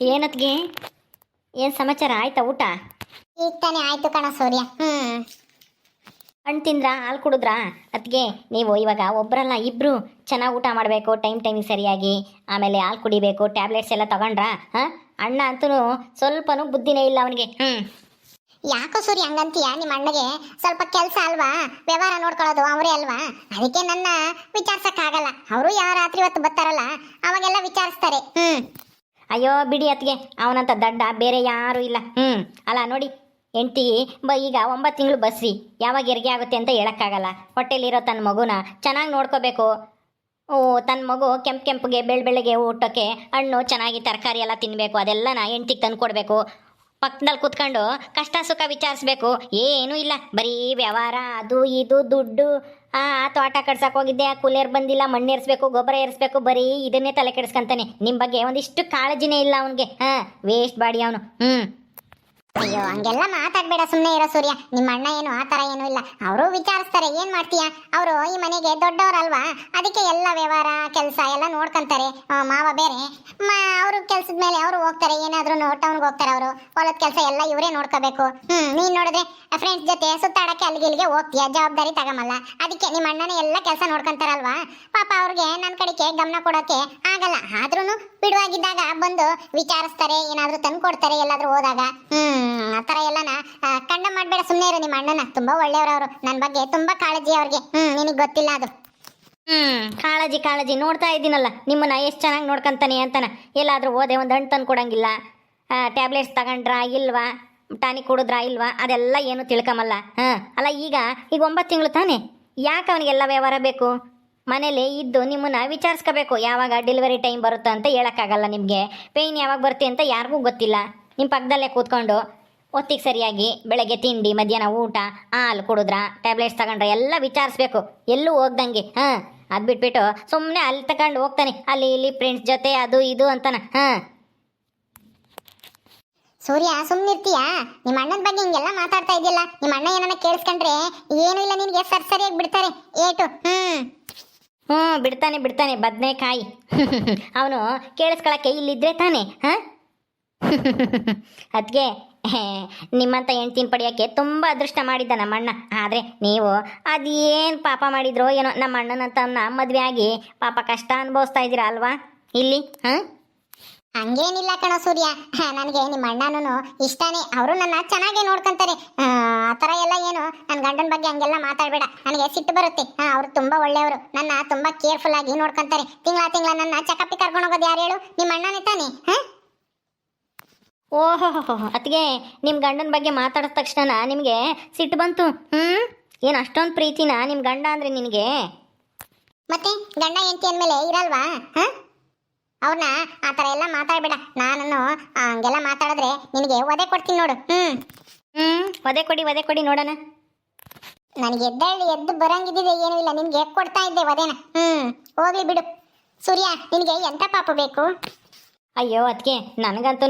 ಏನತ್ಗೆ? ಏನು ಸಮಾಚಾರ? ಆಯ್ತಾ ಊಟ? ಈಗ ತಾನೇ ಆಯ್ತು ಕಣ ಸೂರ್ಯ. ಹ್ಮ್. ಹಣ್ಣು ತಿಂದ್ರಾ? ಹಾಲು ಕುಡಿದ್ರಾ? ಅದ್ಗೆ ನೀವು ಇವಾಗ ಒಬ್ಬರಲ್ಲ ಇಬ್ರು ಚೆನ್ನಾಗಿ ಊಟ ಮಾಡಬೇಕು ಟೈಮ್ ಟೈಮಿಗೆ ಸರಿಯಾಗಿ ಆಮೇಲೆ ಹಾಲು ಕುಡಿಬೇಕು ಟ್ಯಾಬ್ಲೆಟ್ಸ್ ಎಲ್ಲ ತಗೊಂಡ್ರಾ? ಹಾಂ? ಅಣ್ಣ ಅಂತೂ ಸ್ವಲ್ಪನೂ ಬುದ್ಧಿನೇ ಇಲ್ಲ ಅವನಿಗೆ. ಹ್ಞೂ ಯಾಕೋ ಸೂರ್ಯ ಹಂಗಂತೀಯ? ನಿಮ್ಮ ಅಣ್ಣಗೆ ಸ್ವಲ್ಪ ಕೆಲಸ ಅಲ್ವಾ? ವ್ಯವಹಾರ ನೋಡ್ಕೊಳ್ಳೋದು ಅವರೇ ಅಲ್ವಾ? ಅದಕ್ಕೆ ನನ್ನ ವಿಚಾರಿಸಕ್ಕಾಗಲ್ಲ. ಅವರು ಯಾವ ರಾತ್ರಿ ಹೊತ್ತು ಬರ್ತಾರಲ್ಲ ಅವಾಗೆಲ್ಲ ವಿಚಾರಿಸ್ತಾರೆ. ಹ್ಮ್. ಅಯ್ಯೋ ಬಿಡಿ ಅತ್ಗೆ ಅವನಂತ ದಡ್ಡ, ಬೇರೆ ಯಾರೂ ಇಲ್ಲ. ಹ್ಞೂ ಅಲ್ಲ ನೋಡಿ, ಹೆಂಡ್ತಿ, ಬ, ಈಗ ಒಂಬತ್ತು ತಿಂಗಳು ಬಸ್ರಿ, ಯಾವಾಗ ಹೆರಿಗೆ ಆಗುತ್ತೆ ಅಂತ ಹೇಳೋಕ್ಕಾಗಲ್ಲ. ಹೊಟ್ಟೆಲಿರೋ ತನ್ನ ಮಗುನ ಚೆನ್ನಾಗಿ ನೋಡ್ಕೋಬೇಕು. ಓ ತನ್ನ ಮಗು ಕೆಂಪು ಕೆಂಪಗೆ ಬೆಳ್ ಬೆಳಗ್ಗೆ ಊಟಕ್ಕೆ, ಹಣ್ಣು, ಚೆನ್ನಾಗಿ ತರಕಾರಿ ಎಲ್ಲ ತಿನ್ನಬೇಕು ಅದೆಲ್ಲ ನಾ ಹೆಂಡ್ತಿಗೆ ತಂದು ಕೊಡಬೇಕು. ಪಕ್ಕದಲ್ಲಿ ಕೂತ್ಕೊಂಡು ಕಷ್ಟ ಸುಖ ವಿಚಾರಿಸ್ಬೇಕು. ಏನೂ ಇಲ್ಲ, ಬರೀ ವ್ಯವಹಾರ, ಅದು ಇದು, ದುಡ್ಡು. ಆ ತೋಟ ಕಡ್ಸಕ್ಕೆ ಹೋಗಿದ್ದೆ, ಆ ಕೂಲೇರ್ ಬಂದಿಲ್ಲ, ಮಣ್ಣು ಏರಿಸ್ಬೇಕು, ಗೊಬ್ಬರ ಏರಿಸ್ಬೇಕು, ಬರೀ ಇದನ್ನೇ ತಲೆ ಕೆಡಿಸ್ಕೊಂತಾನೆ. ನಿಮ್ಮ ಬಗ್ಗೆ ಒಂದಿಷ್ಟು ಕಾಳಜಿನೇ ಇಲ್ಲ ಅವನಿಗೆ. ಹಾಂ ವೇಸ್ಟ್ ಬಾಡಿ ಅವನು. ಹ್ಞೂ ಅಯ್ಯೋ, ಹಂಗೆಲ್ಲ ಮಾತಾಡ್ಬೇಡ ಸುಮ್ಮನೆ ಇರೋ ಸೂರ್ಯ. ನಿಮ್ಮ ಅಣ್ಣ ಏನು ಆ ಥರ ಏನೂ ಇಲ್ಲ. ಅವರು ವಿಚಾರಿಸ್ತಾರೆ, ಏನು ಮಾಡ್ತೀಯಾ? ಅವರು ಈ ಮನೆಗೆ ದೊಡ್ಡವರಲ್ವಾ? ಅದಕ್ಕೆ ಎಲ್ಲ ವ್ಯವಹಾರ, ಕೆಲಸ ಎಲ್ಲ ನೋಡ್ಕೊಂತಾರೆ. ಮಾವ ಬೇರೆ. ಮಾ, ಅವರು ಕೆಲಸದ ಮೇಲೆ ಅವರು ಹೋಗ್ತಾರೆ, ಏನಾದರೂ ಟೌನ್ಗೆ ಹೋಗ್ತಾರೆ ಅವರು. ಹೊಲದ ಕೆಲಸ ಎಲ್ಲ ಇವರೇ ನೋಡ್ಕೋಬೇಕು. ಹ್ಮ್, ನೀನ್ ನೋಡಿದ್ರೆ ಫ್ರೆಂಡ್ಸ್ ಜೊತೆ ಸುತ್ತಾಡಕ್ಕೆ ಅಲ್ಲಿಗೆ ಇಲ್ಲಿಗೆ ಹೋಗ್ತೀಯ? ಜವಾಬ್ದಾರಿ ತಗೊಂಬಲ್ಲ ಅದಕ್ಕೆ ನಿಮ್ಮ ಅಣ್ಣನೇ ಎಲ್ಲ ಕೆಲಸ ನೋಡ್ಕೊಂತಾರಲ್ವಾ? ಪಾಪ ಅವ್ರಿಗೆ ನನ್ನ ಕಡೆಗೆ ಗಮನ ಕೊಡೋಕೆ ಆಗಲ್ಲ. ಆದ್ರೂ ಬಿಡುವಾಗಿದ್ದಾಗ ಬಂದು ವಿಚಾರಿಸ್ತಾರೆ, ಏನಾದರೂ ತಂದು ಕೊಡ್ತಾರೆ ಎಲ್ಲಾದರೂ ಹೋದಾಗ. ಹ್ಮ್, ಆ ತರ ಎಲ್ಲನ ಕಣ್ಣ ಮಾಡ್ಬೇಡ ಸುಮ್ಮನೆ ಇರು ನಿಮ್ಮ ಅಣ್ಣನ. ತುಂಬಾ ಒಳ್ಳೆಯವರವರು. ನನ್ನ ಬಗ್ಗೆ ತುಂಬಾ ಕಾಳಜಿ ಅವ್ರಿಗೆ. ಹ್ಮ್, ನಿನಗೆ ಗೊತ್ತಿಲ್ಲ ಅದು. ಹ್ಮ್, ಕಾಳಜಿ ಕಾಳಜಿ. ನೋಡ್ತಾ ಇದ್ದೀನಲ್ಲ, ನಿಮ್ಮನ್ನ ಎಷ್ಟು ಚೆನ್ನಾಗಿ ನೋಡ್ಕಂತಾನೆ ಅಂತಾನ. ಎಲ್ಲಾದ್ರೂ ಹೋದೆ, ಒಂದು ಹಣ್ಣು ತಂದು ಕೊಡಂಗಿಲ್ಲ ಟ್ಯಾಬ್ಲೆಟ್ಸ್ ತಗೊಂಡ್ರಾ ಇಲ್ವಾ? ಟಾನಿಕ್ ಕುಡಿದ್ರಾ ಇಲ್ವಾ? ಅದೆಲ್ಲ ಏನು ತಿಳ್ಕೊಂಬಲ್ಲ ಹಾಂ, ಅಲ್ಲ ಈಗ ಈಗ ಒಂಬತ್ತು ತಿಂಗಳು ತಾನೇ. ಯಾಕೆ ಅವನಿಗೆಲ್ಲ ವ್ಯವಹಾರ ಬೇಕು? ಮನೇಲಿ ಇದ್ದು ನಿಮ್ಮನ್ನ ವಿಚಾರಿಸ್ಕೋಬೇಕು. ಯಾವಾಗ ಡೆಲಿವರಿ ಟೈಮ್ ಬರುತ್ತೆ ಅಂತ ಹೇಳೋಕ್ಕಾಗಲ್ಲ ನಿಮಗೆ. ಪೇಯ್ನ್ ಯಾವಾಗ ಬರುತ್ತೆ ಅಂತ ಯಾರಿಗೂ ಗೊತ್ತಿಲ್ಲ. ನಿಮ್ಮ ಪಕ್ಕದಲ್ಲೇ ಕೂತ್ಕೊಂಡು ಹೊತ್ತಿಗೆ ಸರಿಯಾಗಿ ಬೆಳಗ್ಗೆ ತಿಂಡಿ, ಮಧ್ಯಾಹ್ನ ಊಟ, ಹಾಲು ಕುಡಿದ್ರ ಟ್ಯಾಬ್ಲೆಟ್ಸ್ ತಗೊಂಡ್ರೆ ಎಲ್ಲ ವಿಚಾರಿಸ್ಬೇಕು. ಎಲ್ಲೂ ಹೋಗ್ದಂಗೆ, ಹಾಂ, ಅದು ಬಿಟ್ಬಿಟ್ಟು ಸುಮ್ಮನೆ ಅಲ್ಲಿ ತಗೊಂಡು ಹೋಗ್ತಾನೆ. ಅಲ್ಲಿ ಇಲ್ಲಿ ಫ್ರೆಂಡ್ಸ್ ಜೊತೆ ಅದು ಇದು ಅಂತಾನೆ, ಹಾಂ. ಸೂರ್ಯ ಸುಮ್ಮನಿರ್ತೀಯಾ ನಿಮ್ಮ ಅಣ್ಣನ ಬಗ್ಗೆ ಹಿಂಗೆಲ್ಲ ಮಾತಾಡ್ತಾ ಇದೆಯಲ್ಲ ನಿಮ್ಮ ಅಣ್ಣ ಏನನ್ನ ಕೇಳಿಸ್ಕೊಂಡ್ರೆ ಏನೂ ಇಲ್ಲ ನಿನಗೆ, ಸರ್ ಸರಿಯಾಗಿ ಬಿಡ್ತಾರೆ. ಏಟು, ಹ್ಮ್. ಹ್ಞೂ ಬಿಡ್ತಾನೆ ಬಿಡ್ತಾನೆ ಬದನೆಕಾಯಿ. ಅವನು ಕೇಳಿಸ್ಕೊಳಕ್ಕೆ ಇಲ್ಲಿದ್ರೆ ತಾನೆ ಹಾಂ? ಅದಕ್ಕೆ ನಿಮ್ಮಂಥ ಹೆಂಡ್ತಿನ ಪಡೆಯೋಕ್ಕೆ ತುಂಬ ಅದೃಷ್ಟ ಮಾಡಿದ್ದ ನಮ್ಮ ಅಣ್ಣ ಆದರೆ ನೀವು ಅದೇನು ಪಾಪ ಮಾಡಿದ್ರೋ ಏನೋ ನಮ್ಮ ಅಣ್ಣನಂತ ಮದುವೆ ಆಗಿ ಪಾಪ ಕಷ್ಟ ಅನುಭವಿಸ್ತಾ ಇದ್ದೀರಾ ಅಲ್ವಾ? ಇಲ್ಲಿ ಹಾಂ? ಹಂಗೇನಿಲ್ಲ ಕಣ ಸೂರ್ಯ. ನನಗೆ ನಿಮ್ಮ ಅಣ್ಣನೂ ಇಷ್ಟನೇ. ಅವರು ನನ್ನ ಚೆನ್ನಾಗೇ ನೋಡ್ಕೊಂತಾರೆ. ಆ ಥರ ಎಲ್ಲ ಏನು? ನನ್ನ ಗಂಡನ ಬಗ್ಗೆ ಹಂಗೆಲ್ಲ ಮಾತಾಡಬೇಡ. ನನಗೆ ಸಿಟ್ಟು ಬರುತ್ತೆ. ಹಾಂ ಅವ್ರು ತುಂಬ ಒಳ್ಳೆಯವರು. ನನ್ನ ತುಂಬ ಕೇರ್ಫುಲ್ ಆಗಿ ನೋಡ್ಕೊಂತಾರೆ. ತಿಂಗಳ ತಿಂಗಳ ನನ್ನ ಚೆಕಪ್ಪಿಗೆ ಕರ್ಕೊಂಡು ಹೋಗೋದು ಯಾರು ಹೇಳು? ನಿಮ್ಮ ಅಣ್ಣನೇ ತಾನೆ? ಹಾಂ? ಓಹೋ ಅತ್ತಿಗೆ ನಿಮ್ಮ ಗಂಡನ ಬಗ್ಗೆ ಮಾತಾಡಿದ ತಕ್ಷಣ ನಿಮಗೆ ಸಿಟ್ಟು ಬಂತು. ಹ್ಞೂ ಏನು ಅಷ್ಟೊಂದು ಪ್ರೀತಿನ ನಿಮ್ಮ ಗಂಡ ಅಂದರೆ ನಿನಗೆ? ಮತ್ತೆ ಗಂಡ ಹೆಂಡತಿ ಅಂದಮೇಲೆ ಇರಲ್ವಾ? ಹಾಂ? ಅವ್ರನ್ನ ಆ ಥರ ಎಲ್ಲ ಮಾತಾಡಬೇಡ. ನಾನು ಹಂಗೆಲ್ಲ ಮಾತಾಡಿದ್ರೆ ನಿನಗೆ ಒದೆ ಕೊಡ್ತೀನಿ ನೋಡು. ಹ್ಞೂ ಹ್ಞೂ ಒದೆ ಕೊಡಿ ಒದೆ ಕೊಡಿ ನೋಡೋಣ. ನನಗೆ ಎದ್ದಳ್ಳಿ ಎದ್ದು ಬರಂಗಿದ್ದಿದೆ ಏನೂ ಇಲ್ಲ. ನಿನ್ಗೆ ಕೊಡ್ತಾ ಇದ್ದೆ ವದೇನ ಹ್ಮ್ ಹೋಗ್ಲಿ ಬಿಡು. ಸೂರ್ಯ ನಿನಗೆ ಎಂತ ಪಾಪ ಬೇಕು? ಅಯ್ಯೋ ಅದಕ್ಕೆ ನನಗಂತೂ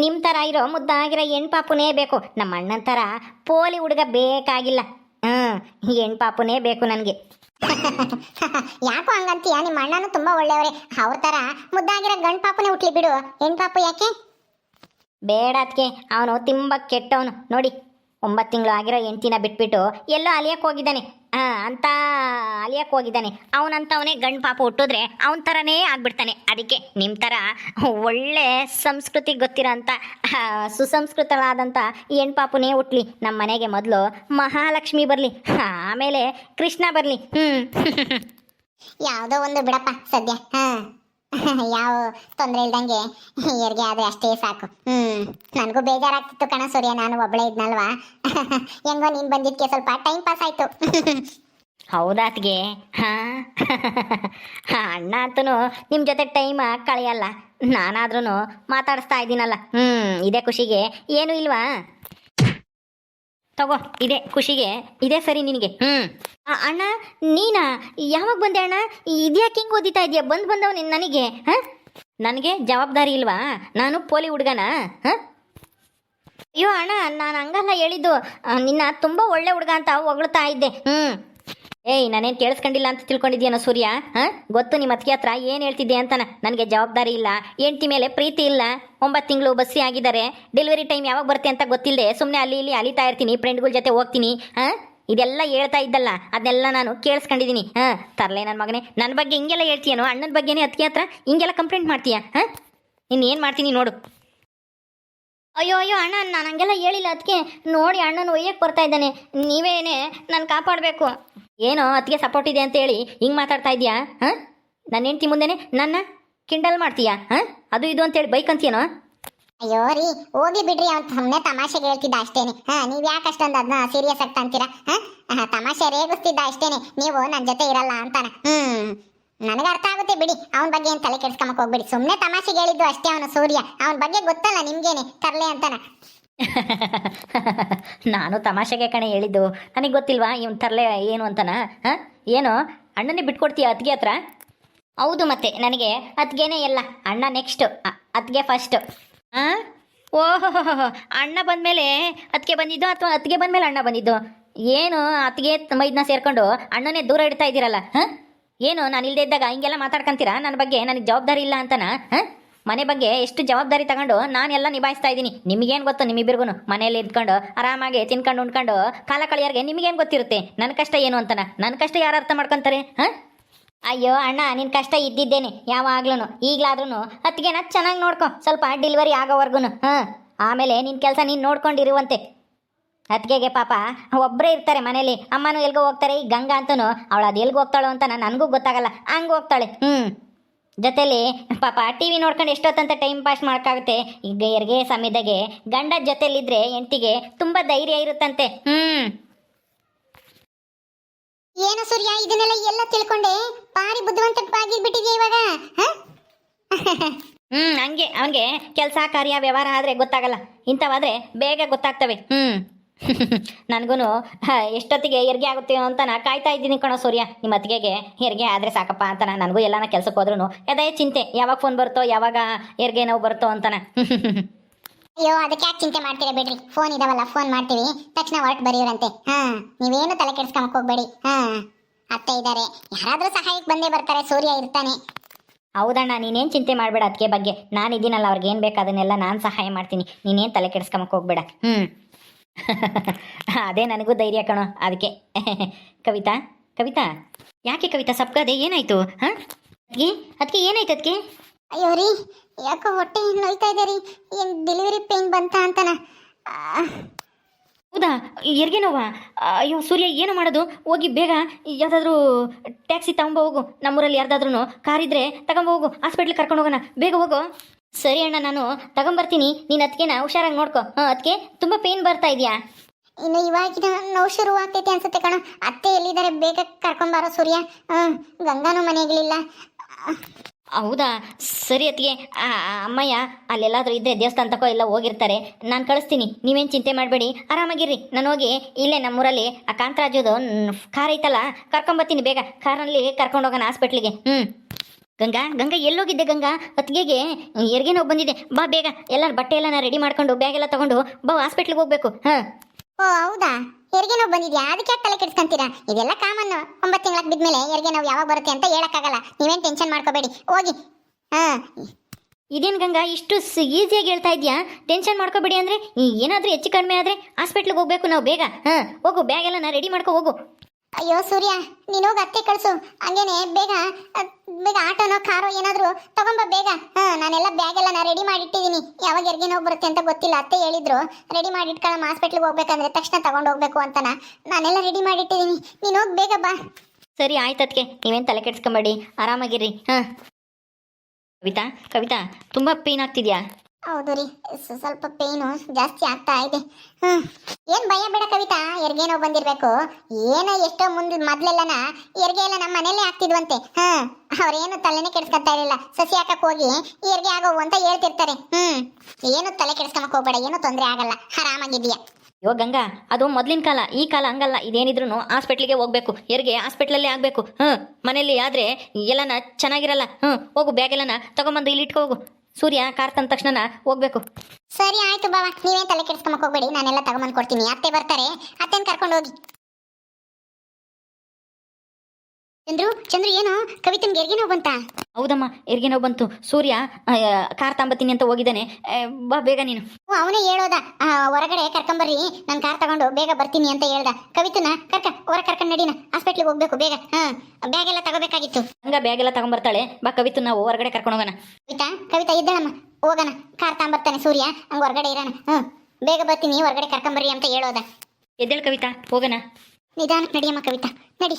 ನಿಮ್ಮ ಥರ ಇರೋ ಮುದ್ದಾಗಿರೋ ಹೆಣ್ಣು ಪಾಪುನೇ ಬೇಕು. ನಮ್ಮ ಅಣ್ಣನ ಥರ ಪೋಲಿ ಹುಡುಗ ಬೇಕಾಗಿಲ್ಲ. ಹ್ಞೂ ಹೆಣ್ಣು ಪಾಪುನೇ ಬೇಕು ನನಗೆ. ಯಾಕೋ ಹಂಗಂತೀಯ? ನಿಮ್ಮ ಅಣ್ಣನೂ ತುಂಬಾ ಒಳ್ಳೆಯವರೇ. ಅವ್ರ ತರ ಮುದ್ದಾಗಿರೋ ಗಂಡ್ ಪಾಪನೇ ಹುಟ್ಲಿ ಬಿಡು. ಹೆಣ್ ಪಾಪು ಯಾಕೆ? ಬೇಡ ಅದಕ್ಕೆ ಅವನು ತುಂಬ ಕೆಟ್ಟವನು. ನೋಡಿ, ಒಂಬತ್ತು ತಿಂಗಳು ಆಗಿರೋ ಹೆಂಡ್ತಿನ ಬಿಟ್ಬಿಟ್ಟು ಎಲ್ಲೋ ಅಲಿಯಕ್ಕೆ ಹೋಗಿದ್ದಾನೆ. ಅಂತ ಅಲಿಯಕ್ಕೆ ಹೋಗಿದ್ದಾನೆ. ಅವನಂತವನೇ ಗಂಡು ಪಾಪ ಹುಟ್ಟಿದ್ರೆ ಅವನ ಥರನೇ ಆಗ್ಬಿಡ್ತಾನೆ. ಅದಕ್ಕೆ ನಿಮ್ಮ ಥರ ಒಳ್ಳೆ ಸಂಸ್ಕೃತಿ ಗೊತ್ತಿರೋಂಥ ಅಂಥ ಸುಸಂಸ್ಕೃತಳಾದಂಥ ಈ ಹೆಣ್ಪಾಪುನೇ ಹುಟ್ಲಿ. ನಮ್ಮ ಮನೆಗೆ ಮೊದಲು ಮಹಾಲಕ್ಷ್ಮಿ ಬರಲಿ, ಆಮೇಲೆ ಕೃಷ್ಣ ಬರಲಿ. ಹ್ಞೂ ಯಾವುದೋ ಒಂದು ಬಿಡಪ್ಪ ಸದ್ಯ. ಹಾ. ಯಾವ ತೊಂದರೆ ಇಲ್ದಂಗೆ ಹೆರಿಗೆ ಆದ್ರೆ ಅಷ್ಟೇ ಸಾಕು. ಹ್ಮ್, ನನಗೂ ಬೇಜಾರಾಗ್ತಿತ್ತು ಕಣ ಸೂರ್ಯ, ನಾನು ಒಬ್ಬಳೇ ಇದ್ನಲ್ವಾ? ಹೆಂಗೋ ನೀನ್ ಬಂದಿದ್ಕೆ ಸ್ವಲ್ಪ ಟೈಮ್ ಪಾಸ್ ಆಯ್ತು. ಹೌದಾತ್ಗೆ ಹಾ? ಅಣ್ಣ ಅಂತೂ ನಿಮ್ಮ ಜೊತೆ ಟೈಮ್ ಕಳೆಯಲ್ಲ. ನಾನಾದ್ರೂ ಮಾತಾಡಿಸ್ತಾ ಇದ್ದೀನಲ್ಲ. ಹ್ಮ್, ಇದೇ ಖುಷಿಗೆ. ಏನು ಇಲ್ವಾ? ತಗೋ ಇದೆ ಖುಷಿಗೆ ಇದೆ ಸರಿ ನಿನಗೆ. ಹ್ಞೂ ಅಣ್ಣ ನೀನ? ಯಾವಾಗ ಬಂದೆ ಅಣ್ಣ? ಇದ್ಯಾಕೆ ಹಿಂಗೆ ಓದಿತಾ ಇದೆಯಾ? ಬಂದು ಬಂದವ ನಿನ್ ನನಗೆ ಹಾಂ? ನನಗೆ ಜವಾಬ್ದಾರಿ ಇಲ್ವಾ? ನಾನು ಪೋಲಿ ಹುಡುಗನ? ಹಾಂ? ಅಯ್ಯೋ ಅಣ್ಣ ನಾನು ಹಂಗಲ್ಲ ಹೇಳಿದ್ದು. ನಿನ್ನ ತುಂಬ ಒಳ್ಳೆ ಹುಡುಗ ಅಂತ ಹೊಗಳ್ತಾ ಇದ್ದೆ. ಹ್ಞೂ ಏಯ್, ನಾನೇನು ಕೇಳಿಸ್ಕೊಂಡಿಲ್ಲ ಅಂತ ತಿಳ್ಕೊಂಡಿದ್ಯಾನೋ ಸೂರ್ಯ? ಹಾ? ಗೊತ್ತು ನಿಮ್ಮ ಅತ್ತಿಗೆ ಹತ್ರ ಏನು ಹೇಳ್ತಿದ್ದೆ ಅಂತಾನ. ನನಗೆ ಜವಾಬ್ದಾರಿ ಇಲ್ಲ. ಹೆಂಡ್ತಿ ಮೇಲೆ ಪ್ರೀತಿ ಇಲ್ಲ. ಒಂಬತ್ತು ತಿಂಗಳು ಬಸ್ಸಿ ಆಗಿದ್ದಾರೆ. ಡೆಲಿವರಿ ಟೈಮ್ ಯಾವಾಗ ಬರುತ್ತೆ ಅಂತ ಗೊತ್ತಿಲ್ಲದೆ ಸುಮ್ಮನೆ ಅಲ್ಲಿ ಇಲ್ಲಿ ಅಲಿತಾ ಇರ್ತೀನಿ, ಫ್ರೆಂಡ್ಗಳ ಜೊತೆ ಹೋಗ್ತೀನಿ. ಹಾ? ಇದೆಲ್ಲ ಹೇಳ್ತಾ ಇದ್ದಲ್ಲ, ಅದನ್ನೆಲ್ಲ ನಾನು ಕೇಳಿಸ್ಕೊಂಡಿದ್ದೀನಿ. ಹಾ? ತರಲೆ ನನ್ನ ಮಗನೇ. ನನ್ನ ಬಗ್ಗೆ ಹಿಂಗೆಲ್ಲ ಹೇಳ್ತೀಯನೋ? ಅಣ್ಣನ ಬಗ್ಗೆನೇ ಅತ್ತಿಗೆ ಹತ್ರ ಹಿಂಗೆಲ್ಲ ಕಂಪ್ಲೇಂಟ್ ಮಾಡ್ತೀಯಾ? ಹಾಂ? ಇನ್ನೇನು ಮಾಡ್ತೀನಿ ನೋಡು. ಅಯ್ಯೋ ಅಯ್ಯೋ, ಅಣ್ಣ, ನಾನು ಹಂಗೆಲ್ಲ ಹೇಳಿಲ್ಲ. ಅದಕ್ಕೆ ನೋಡಿ ಅಣ್ಣನ ಒಯ್ಯಕ್ಕೆ ಬರ್ತಾ ಇದ್ದಾನೆ. ನೀವೇನೇ ನಾನು ಕಾಪಾಡಬೇಕು. ಏನೋ ಅದಕ್ಕೆ ಸಪೋರ್ಟ್ ಇದೆ ಅಂತ ಹೇಳಿ ಹಿಂಗೆ ಮಾತಾಡ್ತಾ ಇದೀಯಾ ಹಾಂ? ನನ್ನ ಹೆಂಡ್ತಿ ಮುಂದೆನೆ ನನ್ನ ಕಿಂಡಲ್ ಮಾಡ್ತೀಯಾ? ಹಾಂ? ಅದು ಇದು ಅಂತೇಳಿ ಬೈಕ್ ಅಂತೀಯನೋ? ಅಯ್ಯೋ ರೀ, ಹೋಗಿ ಬಿಡ್ರಿ, ಅವ್ನು ಸುಮ್ಮನೆ ತಮಾಷೆ ಹೇಳ್ತಿದ್ದ ಅಷ್ಟೇನೆ. ಹಾ, ನೀವು ಯಾಕೆ ಅಷ್ಟೊಂದು ಅದನ್ನ ಸೀರಿಯಸ್ ಆಗ್ತಾ ಅಂತೀರಾ ಹಾಂ? ತಮಾಷೆ ರೇಗಿಸ್ತಿದ್ದ ಅಷ್ಟೇನೆ. ನೀವು ನನ್ನ ಜೊತೆ ಇರಲ್ಲ ಅಂತಾನ. ಹ್ಮ್. ನನಗೆ ಅರ್ಥ ಆಗುತ್ತೆ ಬಿಡಿ. ಅವನ ಬಗ್ಗೆ ಏನು ತಲೆ ಕೆಡ್ಸ್ಕೊಂಬಕ್ ಹೋಗ್ಬಿಡಿ. ಸುಮ್ಮನೆ ತಮಾಷೆ ಹೇಳಿದ್ದು ಅಷ್ಟೇ ಅವನು ಸೂರ್ಯ. ಅವನ ಬಗ್ಗೆ ಗೊತ್ತಲ್ಲ ನಿಮ್ಗೇನೆ. ತರಲೆ ಅಂತಾನ. ನಾನು ತಮಾಷೆಗೆ ಕಣೆ ಹೇಳಿದ್ದು. ನನಗೆ ಗೊತ್ತಿಲ್ವಾ ಇವನು ತರಲೆ ಏನು ಅಂತನ? ಹಾಂ? ಏನು? ಅಣ್ಣನೇ ಬಿಟ್ಕೊಡ್ತೀಯ ಅತ್ತಿಗೆ ಹತ್ರ? ಹೌದು ಮತ್ತೆ. ನನಗೆ ಅತ್ತಿಗೆನೇ ಎಲ್ಲ. ಅಣ್ಣ ನೆಕ್ಸ್ಟ್ ಅತ್ತಿಗೆ ಫಸ್ಟ್ ಹಾಂ ಓಹೋ ಅಣ್ಣ ಬಂದಮೇಲೆ ಅತ್ತಿಗೆ ಬಂದಿದ್ದು ಅಥವಾ ಅತ್ತಿಗೆ ಬಂದಮೇಲೆ ಅಣ್ಣ ಬಂದಿದ್ದು? ಏನು? ಅತ್ತಿಗೆ ಮೈದನ್ನ ಸೇರ್ಕೊಂಡು ಅಣ್ಣನೇ ದೂರ ಇಡ್ತಾ ಇದ್ದೀರಲ್ಲ. ಹಾಂ? ಏನು, ನಾನು ಇಲ್ಲದೆ ಇದ್ದಾಗ ಹಿಂಗೆಲ್ಲ ಮಾತಾಡ್ಕಂತೀರಾ? ನನ್ನ ಬಗ್ಗೆ ನನಗೆ ಜವಾಬ್ದಾರಿ ಇಲ್ಲ ಅಂತನ? ಹಾಂ? ಮನೆ ಬಗ್ಗೆ ಎಷ್ಟು ಜವಾಬ್ದಾರಿ ತಗೊಂಡು ನಾನೆಲ್ಲ ನಿಭಾಯಿಸ್ತಾ ಇದ್ದೀನಿ. ನಿಮಗೇನು ಗೊತ್ತು ನಿಮ್ಮಿಬ್ಬರಿಗೂ ಮನೆಯಲ್ಲಿ ಇದ್ಕೊಂಡು, ಆರಾಮಾಗಿ ತಿನ್ಕೊಂಡು ಉಂಡ್ಕೊಂಡು ಕಾಲ ಕಳಿಯರ್ಗೆ ನಿಮಗೇನು ಗೊತ್ತಿರುತ್ತೆ? ನನ್ನ ಕಷ್ಟ ಏನು ಅಂತನ? ನನ್ನ ಕಷ್ಟ ಯಾರು ಅರ್ಥ ಮಾಡ್ಕೊಂತಾರೆ? ಹಾಂ? ಅಯ್ಯೋ ಅಣ್ಣ ನಿನ್ನ ಕಷ್ಟ ಇದ್ದಿದ್ದೇನೆ ಯಾವಾಗ್ಲೂ ಈಗಲಾದ್ರೂ ಅತ್ತಿಗೆನ ಚೆನ್ನಾಗಿ ನೋಡ್ಕೊ. ಸ್ವಲ್ಪ ಡಿಲಿವರಿ ಆಗೋವರೆಗೂ ಹಾಂ? ಆಮೇಲೆ ನಿನ್ನ ಕೆಲಸ ನೀನು ನೋಡ್ಕೊಂಡಿರುವಂತೆ. ಅತ್ತಿಗೆಗೆ ಪಾಪ ಒಬ್ಬರೇ ಇರ್ತಾರೆ ಮನೇಲಿ ಅಮ್ಮನೂ ಎಲ್ಗೋ ಹೋಗ್ತಾರೆ ಈ ಗಂಗಾ ಅಂತನೂ. ಅವಳು ಅದು ಎಲ್ಗೆ ಹೋಗ್ತಾಳೋ ಅಂತ ನನಗೂ ಗೊತ್ತಾಗಲ್ಲ. ಹಂಗೆ ಹೋಗ್ತಾಳೆ. ಹ್ಞೂ ಜೊತೆಲಿ ಪಾಪ ಟಿ ವಿ ನೋಡ್ಕೊಂಡು ಎಷ್ಟೊತ್ತಂತ ಟೈಮ್ ಪಾಸ್ ಮಾಡೋಕ್ಕಾಗುತ್ತೆ? ಈಗ ಎರ್ಗೆ ಸಮಯದಾಗೆ ಗಂಡ ಜೊತೆಲಿದ್ರೆ ಹೆಂಡ್ತಿಗೆ ತುಂಬ ಧೈರ್ಯ ಇರುತ್ತಂತೆ. ಹ್ಞೂ ಏನು ಸೂರ್ಯ ಇದನ್ನೆಲ್ಲ ಎಲ್ಲ ತಿಳ್ಕೊಂಡೆ? ಭಾರಿ ಬುದ್ಧಿವಂತವಾಗಿರ್ಬಿಟ್ಟಿದ್ಯಾ ಇವಾಗ? ಹ್ಮ್ ಹ್ಞೂ ಹಂಗೆ. ಅವನಿಗೆ ಕೆಲಸ ಕಾರ್ಯ ವ್ಯವಹಾರ ಆದರೆ ಗೊತ್ತಾಗಲ್ಲ. ಇಂಥವಾದ್ರೆ ಬೇಗ ಗೊತ್ತಾಗ್ತವೆ. ಹ್ಞೂ ನನಗೂ ಎಷ್ಟೊತ್ತಿಗೆ ಹೆರಿಗೆ ಆಗುತ್ತೆ ಅಂತ ನಾ ಕಾಯ್ತಾ ಇದ್ದೀನಿ ಕಣೋ ಸೂರ್ಯ. ನಿಮ್ಮ ಅತ್ತಿಗೆಗೆ ಹೆರಿಗೆ ಆದರೆ ಸಾಕಪ್ಪ ನಾನು ನನಗೂ ಎಲ್ಲನ ಕೆಲ್ಸಕ್ಕೆ ಹೋದ್ರೂ ಅದೇ ಚಿಂತೆ ಯಾವಾಗ ಫೋನ್ ಬರುತ್ತೋ ಯಾವಾಗ ಹೆರಿಗೆ ನೋವು ಬರುತ್ತೋ ಅಂತಾನೆ. ಅಯ್ಯೋ ಅದಕ್ಕೆ ಯಾಕೆ ಚಿಂತೆ ಮಾಡ್ತೀರಾ ಬಿಡ್ರಿ? ಫೋನ್ ಇದಾವಲ್ಲ ಫೋನ್ ಮಾಡ್ತೀವಿ. ತಕ್ಷಣ ಹೊರಟು ಬರೆಯೋರಂತೆ ಹಾ ನೀವೇನು ತಲೆ ಕೆಡ್ಸ್ಕೊಂಬಕ್ ಹೋಗ್ಬೇಡಿ. ಹಾ ಅತ್ತೆ ಇದ್ದಾರೆ ಯಾರಾದರೂ ಸಹಾಯಕ್ಕೆ ಬಂದೇ ಬರ್ತಾರೆ ಸೂರ್ಯ ಇರ್ತಾನೆ. ಹೌದಣ್ಣ ನೀನೇನು ಚಿಂತೆ ಮಾಡಬೇಡ ಅದಕ್ಕೆ ಬಗ್ಗೆ. ನಾನು ಇದ್ದೀನಲ್ಲ ಅವ್ರಿಗೆ ಏನು ಬೇಕು ಅದನ್ನೆಲ್ಲ ನಾನು ಸಹಾಯ ಮಾಡ್ತೀನಿ. ನೀನೇನು ತಲೆ ಕೆಡಿಸ್ಕೊಂಬಕ್ಕೆ ಹೋಗ್ಬೇಡ. ಹ್ಞೂ ಅದೇ ನನಗೂ ಧೈರ್ಯ ಕಣೋ ಅದಕ್ಕೆ. ಕವಿತಾ ಕವಿತಾ. ಯಾಕೆ ಕವಿತಾ ಸಪ್ಕದೆ ಏನಾಯ್ತು ಹಾಂ? ಅದಕ್ಕೆ ಅದಕ್ಕೆ ಏನಾಯ್ತು ಅದಕ್ಕೆ ಅಯ್ಯೋ ರೀ ಯಾಕೋ ಹೊಟ್ಟೆ ನೋಯ್ತಾ ಇದೆ ರೀ ಏನು ಡೆಲಿವರಿ ಪೇನ್ ಬಂತ ಅಂತನ. ಹೌದಾ ಎರಿಗೆ ನೋವಾ? ಅಯ್ಯೋ ಸೂರ್ಯ ಏನು ಮಾಡೋದು? ಹೋಗಿ ಬೇಗ ಯಾವುದಾದ್ರೂ ಟ್ಯಾಕ್ಸಿ ತಗೊಂಬ ಹೋಗು. ನಮ್ಮೂರಲ್ಲಿ ಯಾರ್ದಾದ್ರೂ ಕಾರಿದ್ರೆ ತಗೊಂಬ ಹೋಗು. ಹಾಸ್ಪಿಟ್ಲಿಗೆ ಕರ್ಕೊಂಡು ಹೋಗೋಣ. ಬೇಗ ಹೋಗು. ಸರಿ ಅಣ್ಣ ನಾನು ತಗೊಂಬರ್ತೀನಿ. ನೀನು ಅದಕ್ಕೆನ ಹುಷಾರಾಗಿ ನೋಡ್ಕೊ. ಹಾಂ ಅದಕ್ಕೆ ತುಂಬ ಪೇನ್ ಬರ್ತಾ ಇದೆಯಾ? ಇನ್ನು ಇವಾಗಿನ ನೋವು ಶುರು ಆಗ್ತೈತೆ ಅನ್ಸುತ್ತೆ ಕಣ. ಅತ್ತೆ ಎಲ್ಲಿದ್ದಾರೆ? ಬೇಗ ಕರ್ಕೊಂಬಾರೋ ಸೂರ್ಯ. ಹ್ಞೂ ಗಂಗಾನು ಮನೆಗಳಿಲ್ಲ ಹೌದಾ? ಸರಿ ಅತ್ತಿಗೆ. ಅಮ್ಮಯ್ಯ ಅಲ್ಲೆಲ್ಲಾದರೂ ಇದ್ದರೆ ದೇವಸ್ಥಾನ ತಕೋ ಎಲ್ಲ ಹೋಗಿರ್ತಾರೆ. ನಾನು ಕಳಿಸ್ತೀನಿ. ನೀವೇನು ಚಿಂತೆ ಮಾಡಬೇಡಿ. ಆರಾಮಾಗಿರ್ರಿ. ನಾನು ಹೋಗಿ ಇಲ್ಲೇ ನಮ್ಮೂರಲ್ಲಿ ಆ ಕಾಂತರಾಜುದು ಕಾರ್ ಐತಲ್ಲ ಕರ್ಕೊಂಬರ್ತೀನಿ ಬೇಗ. ಕಾರ್ನಲ್ಲಿ ಕರ್ಕೊಂಡು ಹೋಗೋಣ ಹಾಸ್ಪಿಟ್ಲಿಗೆ ಹ್ಞೂ ಗಂಗಾ ಗಂಗಾ ಎಲ್ಲೋಗಿದ್ದೆ ಗಂಗಾ? ಅತ್ತಿಗೆಗೆ ಎರ್ಗೆ ನೋವು ಬಂದಿದೆ. ಬಾ ಬೇಗ ಎಲ್ಲಾರು ಬಟ್ಟೆ ಎಲ್ಲ ರೆಡಿ ಮಾಡ್ಕೊಂಡು ಬ್ಯಾಗ್ ಎಲ್ಲ ತಗೊಂಡು ಬಾ ಹಾಸ್ಪಿಟ್ಲಿಗೆ ಹೋಗ್ಬೇಕು ಹಾಂ. ಓ ಹೌದಾ? ಹೆರಿಗೆ ನೋವು ಬಂದಿದ್ಯಾ? ಅದಕ್ಕೆ ಯಾಕೆ ತಲೆ ಕೆಡ್ಸ್ಕೊಂತೀರಾ? ಇದೆಲ್ಲ ಕಾಮನ್ ಒಂಬತ್ತು ತಿಂಗಳಕ್ಕೆ ಬಿದ್ಮೇಲೆ ಹೆರಿಗೆ ನೋವು ಯಾವಾಗ ಬರುತ್ತೆ ಅಂತ ಹೇಳಕ್ಕಾಗಲ್ಲ. ನೀವೇನು ಟೆನ್ಷನ್ ಮಾಡ್ಕೋಬೇಡಿ. ಹೋಗಿ. ಹಾಂ. ಇದೇನು ಗಂಗಾ ಇಷ್ಟು ಈಸಿಯಾಗಿ ಹೇಳ್ತಾ ಇದೆಯಾ? ಟೆನ್ಷನ್ ಮಾಡ್ಕೋಬೇಡಿ ಅಂದರೆ ಏನಾದರೂ ಹೆಚ್ಚು ಕಡಿಮೆ ಆದರೆ ಹಾಸ್ಪಿಟ್ಲಿಗೆ ಹೋಗ್ಬೇಕು ನಾವು ಬೇಗ ಹಾಂ. ಹೋಗು ಬ್ಯಾಗ್ ಎಲ್ಲ ರೆಡಿ ಮಾಡ್ಕೊ ಹೋಗು. ಅಯ್ಯೋ ಸೂರ್ಯ, ನೀನು ಅತ್ತೆ ಕಳ್ಸು. ಹಂಗೇನೆ, ಬೇಗ ಬೇಗ ಆಟೋನೋ ಕಾರೋ ಏನಾದರೂ ತಗೊಂಬ ಬೇಗ. ಹಾಂ, ನಾನೆಲ್ಲ ಬ್ಯಾಗ್ ಎಲ್ಲ ರೆಡಿ ಮಾಡಿಟ್ಟಿದ್ದೀನಿ. ಯಾವಾಗ ಎರ್ಗಿನ ಹೋಗಿ ಬರುತ್ತೆ ಅಂತ ಗೊತ್ತಿಲ್ಲ. ಅತ್ತೆ ಹೇಳಿದ್ರು ರೆಡಿ ಮಾಡಿ ಇಟ್ಕೊಳ್ಳಮ್ಮ ಹಾಸ್ಪಿಟ್ಲಿಗೆ ಹೋಗ್ಬೇಕಂದ್ರೆ ತಕ್ಷಣ ತಗೊಂಡು ಹೋಗ್ಬೇಕು ಅಂತನ. ನಾನೆಲ್ಲ ರೆಡಿ ಮಾಡಿಟ್ಟಿದ್ದೀನಿ. ನೀನು ಬೇಗ ಬಾ. ಸರಿ, ಆಯ್ತು ಅದಕ್ಕೆ ನೀವೇನು ತಲೆ ಕೆಡ್ಸ್ಕೊಂಬೇಡಿ. ಆರಾಮಾಗಿರ್ರಿ ಹಾಂ. ಕವಿತಾ ಕವಿತಾ, ತುಂಬ ಪೇನ್ ಆಗ್ತಿದ್ಯಾ? ಹೌದು ರೀ ಸ್ವಲ್ಪ ಪೇನು ಜಾಸ್ತಿ ಆಗ್ತಾ ಇದೆ. ಹ್ಮ್, ಏನ್ ಭಯ ಬೇಡ ಕವಿತಾ, ಹೆರಿಗೆ ನೋವು ಬಂದಿರ್ಬೇಕು. ಏನೋ ಎಷ್ಟೋ ಮುಂದೆ ಮೊದಲೆಲ್ಲನ ಎರ್ಗೆ ಎಲ್ಲ ನಮ್ಮ ಮನೇಲೆ ಆಗ್ತಿದ್ವಂತೆ. ಹಾ ಅವ್ರೇನು ತಲೆನೇ ಕೆಡಿಸ್ಕೊತಾ ಇರಲಿಲ್ಲ. ಸಸಿ ಹಾಕಕ್ಕೆ ಹೋಗಿ ಎರ್ಗೆ ಆಗೋವು ಅಂತ ಹೇಳ್ತಿರ್ತಾರೆ. ಹ್ಮ್, ಏನು ತಲೆ ಕೆಡಿಸ್ಕೊಂಬಕ್ಕೆ ಹೋಗ್ಬೇಡ, ಏನು ತೊಂದರೆ ಆಗಲ್ಲ. ಆರಾಮಾಗಿದ್ಯಾ ಯೋ ಗಂಗಾ, ಅದು ಮೊದಲಿನ ಕಾಲ, ಈ ಕಾಲ ಹಂಗಲ್ಲ. ಇದೇನಿದ್ರು ಹಾಸ್ಪಿಟ್ಲಿಗೆ ಹೋಗ್ಬೇಕು. ಎರಿಗೆ ಹಾಸ್ಪಿಟ್ಲಲ್ಲೇ ಆಗಬೇಕು. ಹ್ಞೂ ಮನೇಲಿ ಆದರೆ ಎಲ್ಲನ ಚೆನ್ನಾಗಿರಲ್ಲ. ಹ್ಞೂ ಹೋಗು ಬ್ಯಾಗ್ ಎಲ್ಲನ ತಗೊಂಬಂದು ಇಲ್ಲಿ ಇಟ್ಕೋ ಹೋಗು ಸೂರ್ಯ, ಕಾರ್ ತಂದ ತಕ್ಷಣ ಹೋಗ್ಬೇಕು. ಸರಿ, ಆಯ್ತು ಬಾವ. ನೀವೇನ್ ತಲೆ ಕೆಡಿಸ್ಕೊಂಬಕ್ ಹೋಗ್ಬೇಡಿ. ನಾನೆಲ್ಲ ತಗೊಂಬಂದ್ ಕೊಡ್ತೀನಿ. ಅತ್ತೆ ಬರ್ತಾರೆ. ಅತ್ತೆನ್ ಕರ್ಕೊಂಡು ಹೋಗಿ. ಚಂದ್ರು ಚಂದ್ರು ಏನು? ಕವಿತನ್ಗೆ ಎರ್ಗೆ ನೋವು ಬಂತಾ? ಹೌದಮ್ಮ ಎರ್ಗೆ ನೋವು ಬಂತು. ಸೂರ್ಯ ಕಾರ್ ತಾಂಬತ್ತೀನಿ ಅಂತ ಹೋಗಿದ್ದಾನೆ. ಬಾ ಬೇಗ ನೀನು. ಓ ಅವನೇ ಹೇಳೋದ. ಹೊರಗಡೆ ಕರ್ಕೊಂಬರ್ರಿ. ನಾನು ಕಾರ್ ತಗೊಂಡು ಬೇಗ ಬರ್ತೀನಿ ಅಂತ ಹೇಳ್ದ. ಕವಿತನ ಕರ್ಕ ಹೊರ ಕರ್ಕೊಂಡು ನಡೀನ. ಹಾಸ್ಪಿಟ್ಲಿಗೆ ಹೋಗ್ಬೇಕು ಬೇಗ. ಹಾ ಬ್ಯಾಗ್ ಎಲ್ಲ ತಗೋಬೇಕಾಗಿತ್ತು. ಹಂಗ ಬ್ಯಾಗ್ ಎಲ್ಲ ತಗೊಂಬರ್ತಾಳೆ. ಬಾ ಕವಿತು ನಾವು ಹೊರಗಡೆ ಕರ್ಕೊಂಡು ಹೋಗೋಣ. ಕವಿತಾ ಕವಿತಾ ಇದ್ದಳಮ್ಮ. ಹೋಗೋಣ. ಕಾರ್ ತಗೊಂಬರ್ತಾನೆ ಸೂರ್ಯ. ಹಂಗ ಹೊರಗಡೆ ಇರೋಣ. ಹ್ಞೂ ಬೇಗ ಬರ್ತೀನಿ ಹೊರಗಡೆ ಕರ್ಕೊಂಬರ್ರಿ ಅಂತ ಹೇಳೋದ. ಎದ್ದೇಳು ಕವಿತಾ ಹೋಗೋಣ. ನಿಧಾನಕ್ಕೆ ನಡಿಯಮ್ಮ ಕವಿತಾ. ನಡಿ.